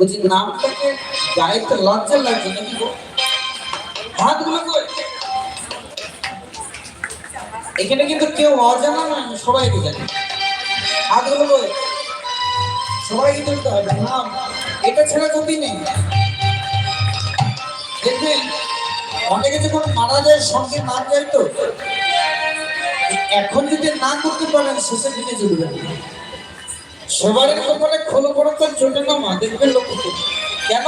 বলছি, নামটাকে গায়ে তো লজ্জা লাগছে নাকি হাতগুলো কই? এখানে কিন্তু কেউ অজানা না সবাই জানে। হাতগুলো কই? সবাই তুলতে নাম এটা ছাড়া গতি নেই। দেখবেন, অনেকে যখন মারা যায়, সঙ্গে নাম যায় তো, এখন যদি না করতে পারেন, শেষের দিকে জুড়বে সবারই কপালে খোলো বড় তো জোটে না মা দেখবেন লোক কেন?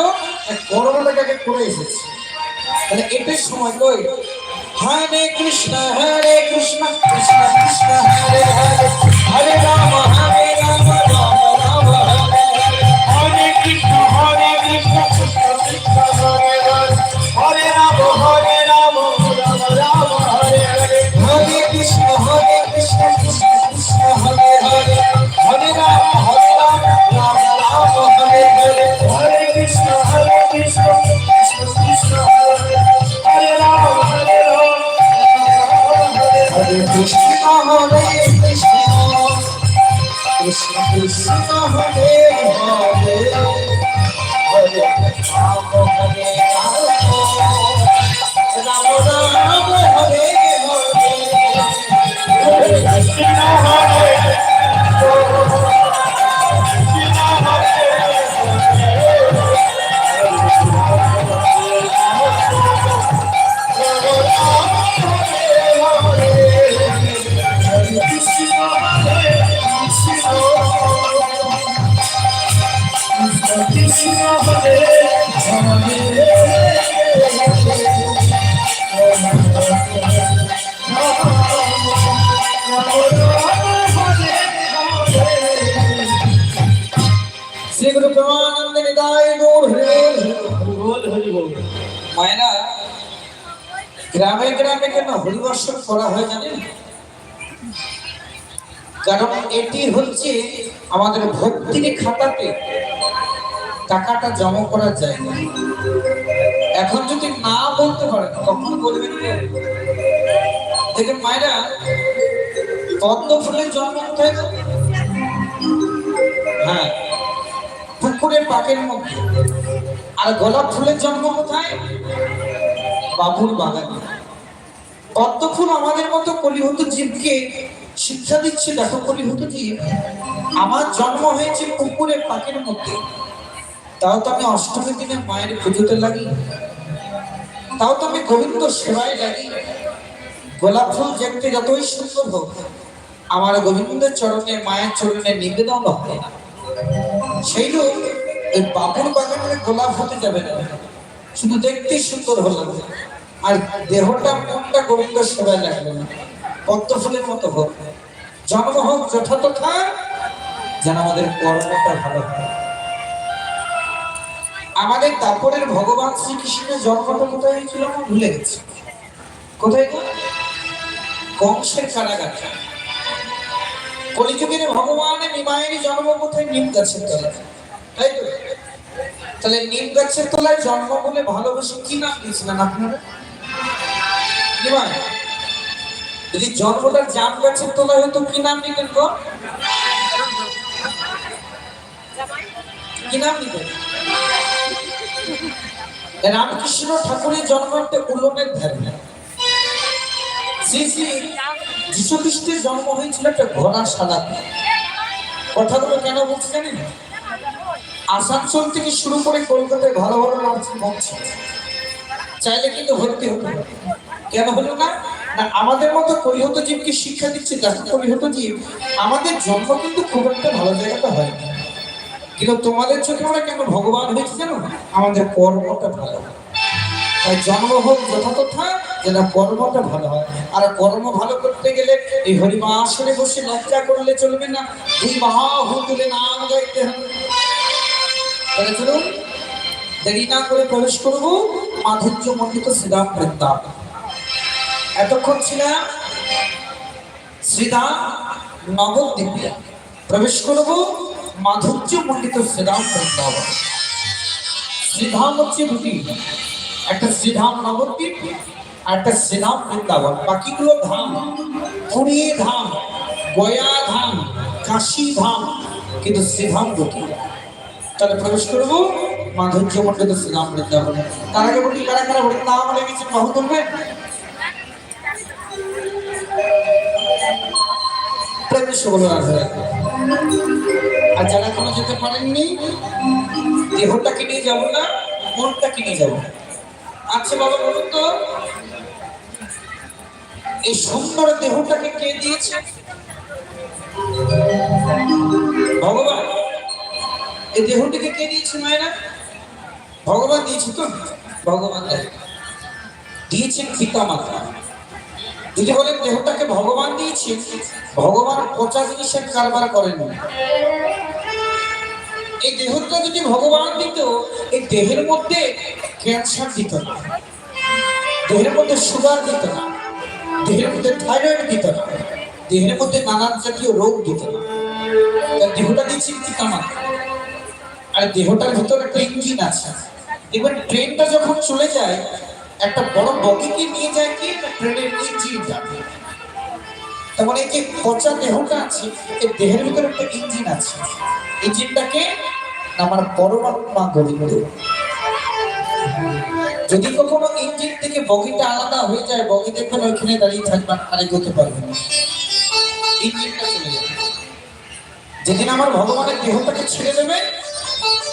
করোনাটাকে করে এসেছে। মানে এটাই সময় কই? হরে কৃষ্ণ হরে কৃষ্ণ কৃষ্ণ কৃষ্ণ হরে হরে হরে রাম হরে রাম রাম রাম হরে হরে কৃষ্ণ হরে কৃষ্ণ কৃষ্ণ কৃষ্ণ হরে হরে হরে রাম হরে রাম রাম রাম হরে হরে। হরে কৃষ্ণ গ্রামে গ্রামে কেন? হরিবর্ষণ করা হয় জানেন? কারণ এটি হচ্ছে আমাদের ভক্তির খাতাতে টাকাটা জমা করা যায় না। এখন যদি না বলতে পারেন তখন বলবেন? দেখেন মায়েরা পদ্ম ফুলের জন্ম কোথায় হ্যাঁ পুকুরের পাকের মধ্যে। আর গোলাপ ফুলের জন্ম কোথায়? বাবুর বাগানে। ফুল আমাদের মতো কলিহত জীবকে শিক্ষা দিচ্ছে দেখো কলিহত জীব। আমার জন্ম হয়েছে পাকের মধ্যে। তাও তো আমি অষ্টমীর দিনে মায়ের পুজোতে লাগি। তাও তো আমি গোবিন্দ সেবায় লাগি। গোলাপ ফুল দেখতে যতই সুন্দর হোক, আমার গোবিন্দের চরণে, মায়ের চরণে নিবেদন হবে সেই লোক ওই বাবুর বাগানে গোলাপ হতে যাবে না। শুধু দেখতেই সুন্দর হলো আর দেহটা মনটা গোবিন্দ সেবায় লাগবে না পদ্ম ফুলের মতো হোক। জন্ম হোক যথাতথা, যেন আমাদের কর্মটা ভালো হয়। আমাদের তারপরের ভগবান শ্রীকৃষ্ণের জন্মটা কোথায় হয়েছিল আমরা ভুলে গেছি। কোথায় গো? কংসের কারাগারে। কলিযুগের ভগবানের নিমায়ের জন্ম কোথায়? নিম গাছের তলায়। তাই তো? তাহলে নিম গাছের তলায় জন্ম বলে ভালোবেসে কি নাম দিয়েছিলেন আপনারা? যদি জন্মটা জাম গাছের তলায় হতো, কি নাম দিতেন গো? কি নাম দিতেন রামকৃষ্ণ ঠাকুরের জন্ম একটা উলনের ধারণা। শ্রী শ্রী যীশু খ্রিস্টের জন্ম হয়েছিল একটা ঘোড়া সাদা কথাগুলো কেন বলছি জানেন? আসানসোল থেকে শুরু করে কলকাতায় ভালো ভালো হোম ছিল। চাইলে কিন্তু ভর্তি হতো কেন হলো না? না, আমাদের মতো পরিহত জীবকে শিক্ষা দিচ্ছে দেখো পরিহত জীব, আমাদের জন্ম কিন্তু খুব একটা ভালো জায়গাটা হয় কিন্তু তোমাদের চোখে আমরা কেন ভগবান হয়েছে জানো? আমাদের কর্মটা ভালো। তাই জন্ম হোক যথাতথা, যেন কর্মটা ভালো হয়। আর কর্ম ভালো করতে গেলে এই হরিমা আসনে বসে লজ্জা করলে চলবে না। দুই মহা তুলে নাম গাইতে হবে। চলুন, দেরি না করে প্রবেশ করব। মাধুর্য মণ্ডিত শ্রীরাম বৃন্দাব এতক্ষণ ছিলাম শ্রীধাম নবদ্বীপে। প্রবেশ করব মাধুর্য মণ্ডিত শ্রীরাম বৃন্দাবন। শ্রীধাম হচ্ছে দুটি, একটা শ্রীধাম নবদ্বীপ আর একটা শ্রীধাম বৃন্দাবন। বাকিগুলো ধাম, পুরী ধাম, গয়া ধাম, কাশী ধাম, কিন্তু শ্রীধাম দুটি। তাহলে প্রবেশ করব মাধুর্য মন্ডল শ্রীরাম বৃন্দাবন। তার আগে বলি, কারা কারা নাম লেগেছে বাহু তুলবেন হলো আর আর যারা কোনো যেতে পারেননি দেহটাকে নিয়ে যাব না মনটাকে নিয়ে যাব। আচ্ছা বাবা, বলুন তো, এই সুন্দর দেহটাকে কে দিয়েছে? ভগবান। এই দেহটিকে কে দিয়েছে, মায়েরা? ভগবান দিয়েছে তো? ভগবান দেয়। দিয়েছেন পিতা মাতা যদি বলেন দেহটাকে ভগবান দিয়েছে, ভগবান পচা জিনিসের কারবার করেন। এই দেহটা যদি ভগবান দিত, এই দেহের মধ্যে ক্যান্সার দিত না। দেহের মধ্যে সুগার দিত না। দেহের মধ্যে থাইরয়েড দিত না। দেহের মধ্যে নানান জাতীয় রোগ দিত না। দেহটা দিচ্ছি পিতামাতা আর দেহটার ভিতরে একটা ইঞ্জিন আছে। এবার ট্রেনটা যখন চলে যায় একটা বড় বগিকে নিয়ে যায় কি? ট্রেনের ইঞ্জিনটা তার মানে যে পচা দেহটা আছে, এই দেহের ভিতরে একটা ইঞ্জিন আছে। ইঞ্জিনটাকে আমার পরমাত্মা গোবিন্দ যদি কখনো ইঞ্জিন থেকে বগিটা আলাদা হয়ে যায়, বগি দেখবেন ওইখানে দাঁড়িয়ে থাকবেন, আর এগোতে পারবেন। ইঞ্জিনটা চলে যাবে। যেদিন আমার ভগবানের দেহটাকে ছেড়ে দেবে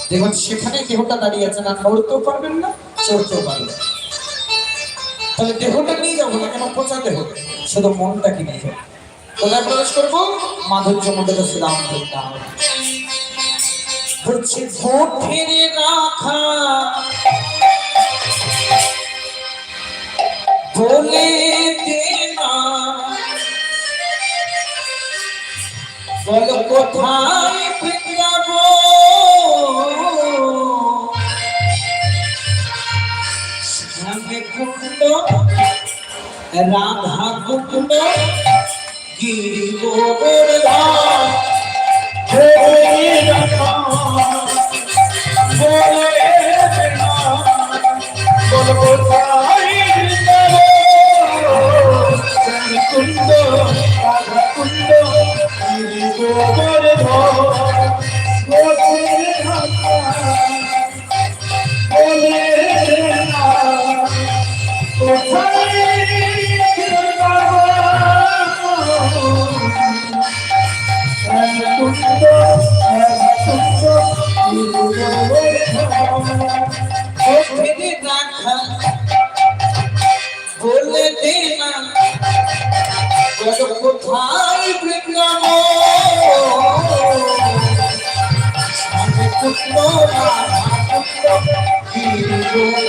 দেখুন সেখানে দেহটা দাঁড়িয়ে আছে, না নড়তেও পারবেন না, চড়তেও পারবেন না। তাহলে দেহটা নিয়ে যাব না কেন পচা দেহ? শুধু মনটাকে নিয়ে যাব কোথায় প্রবেশ করব? মাধুর্য মন্ডল শ্রীরাম হচ্ছে ভোট ফেরে রাখা। বলে দে না। বল কোথায় কুণ্ড রাধা কুণ্ড গিরি গোবর্ধন কোথায় কুণ্ড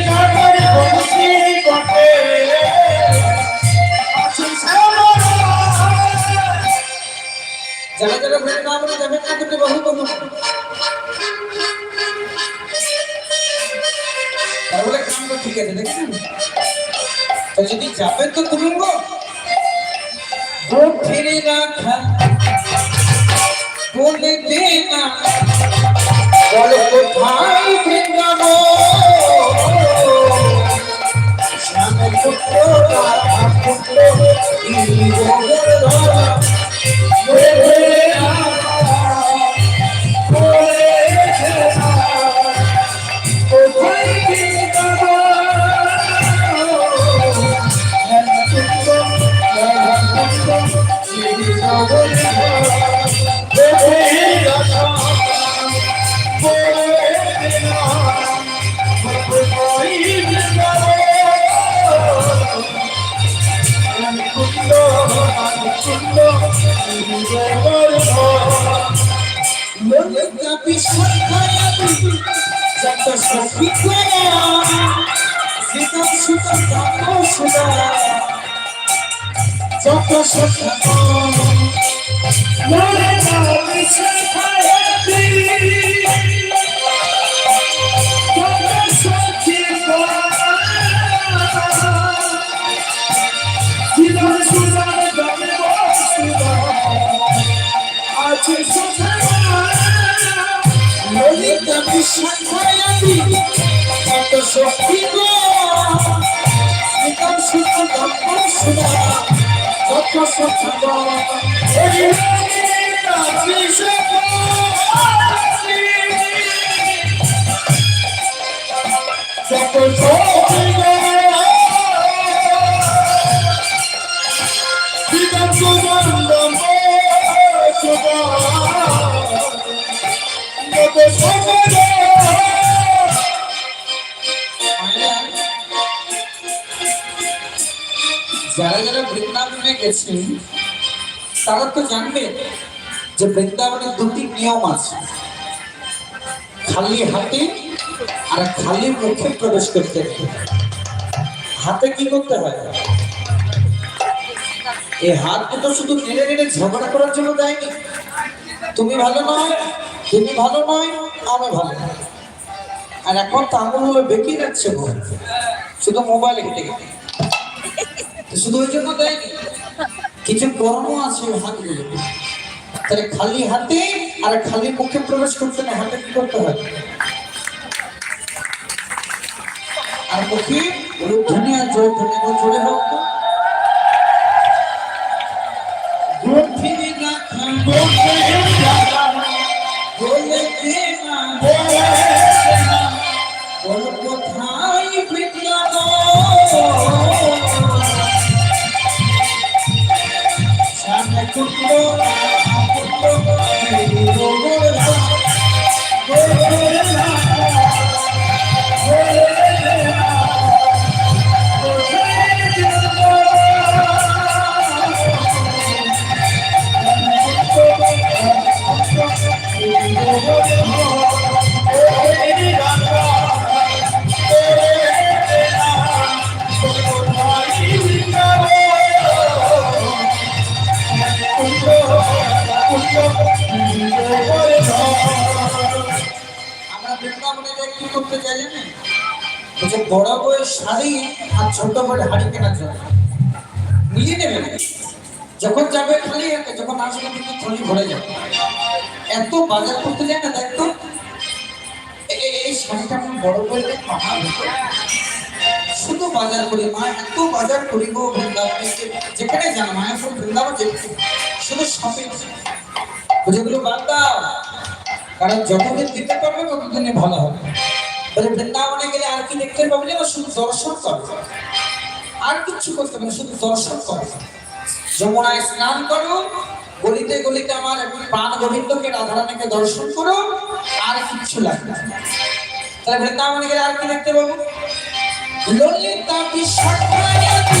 বেশি নগর বংশী বটে আছে শ্যামলা যারা যারা বৃন্দাবনে যাবেন না দুটো বহু বহু তাহলে কাম তো ঠিক আছে দেখছেন তো যদি যাবেন তো তুলুন গো ভোট ফিরে রাখা বলে দে না বল ললিতা বিশ্বকায়াতি যত সখী কয়া সীতা সুতা তত সুদা যত সখী ললিতা বিশ্বকায়াতি যত সখী কয়া সীতা সুতা তত সুদা যত সখী যারা যারা বৃন্দাবনে গেছেন, তারা তো জানবে যে বৃন্দাবনে দুটি নিয়ম আছে। খালি হাতে আর খালি মুখে প্রবেশ করতে হাতে কি করতে হয়? এই হাত দুটো শুধু নেড়ে নেড়ে ঝগড়া করার জন্য দেয়নি। তুমি ভালো নয় তুমি ভালো নয় আমি ভালো। নয় আর এখন তো আঙুলগুলো বেঁকে যাচ্ছে শুধু মোবাইলে ঘেটে ঘেটে শুধু ওই জন্য দেয়নি কিছু কর্ম আছে হাতগুলো তাহলে খালি হাতে আর খালি মুখে প্রবেশ করতে না, হাতে কি করতে হয়? আর মুখে রূপ ধনিয়া জোর ধনিয়া জোরে হোক তো। ফিরে না করতে বড় বউয়ের শাড়ি আর ছোট বউয়ের হাড়ি মিলিয়ে নেবেন যখন যাবে খালি যখন আসবে কিন্তু থলি ভরে যাবে। এত বাজার করতে যায় না দেখতো এই শাড়িটা বড় বউয়ের মামা শুধু বাজার করি, মা, এত বাজার করিব বৃন্দাবনে যেখানে জানো মায়াপুর, বৃন্দাবন যেখানে শুধু শপিং যেগুলো বাদ দাও, কারণ যতদিন দিতে পারবে ততদিনই ভালো হবে। বলে বৃন্দাবনে গেলে আর কি দেখতে পাবে না শুধু দর্শন করবে আর কিচ্ছু করতে না, শুধু দর্শন করবে যমুনায় স্নান করো, গলিতে গলিতে আমার প্রাণ গোবিন্দকে রাধারানীকে দর্শন করো, আর কিচ্ছু লাগবে না। তাহলে বৃন্দাবনে গেলে আর কি দেখতে পাবো? ললিতা বিশ্বকায়াতি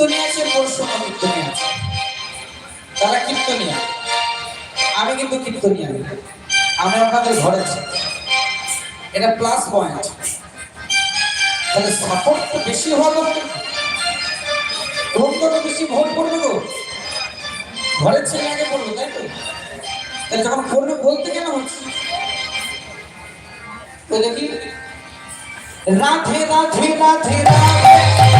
কীর্তনিয়া আছে পরশু অন্য কীর্তনিয়া আছে। তারা কীর্তনিয়া আমি কিন্তু কীর্তনিয়া। আমি আপনাদের ঘরে আছি। এটা প্লাস পয়েন্ট তাহলে সাপোর্ট তো বেশি হওয়া দরকার কোনটা বেশি ভোট করবে গো? ঘরের ছেলে আগে বলব, তাই তো? তাহলে যখন করবে বলতে কেন হচ্ছে? তো দেখি। রাধে রাধে রাধে রাধে।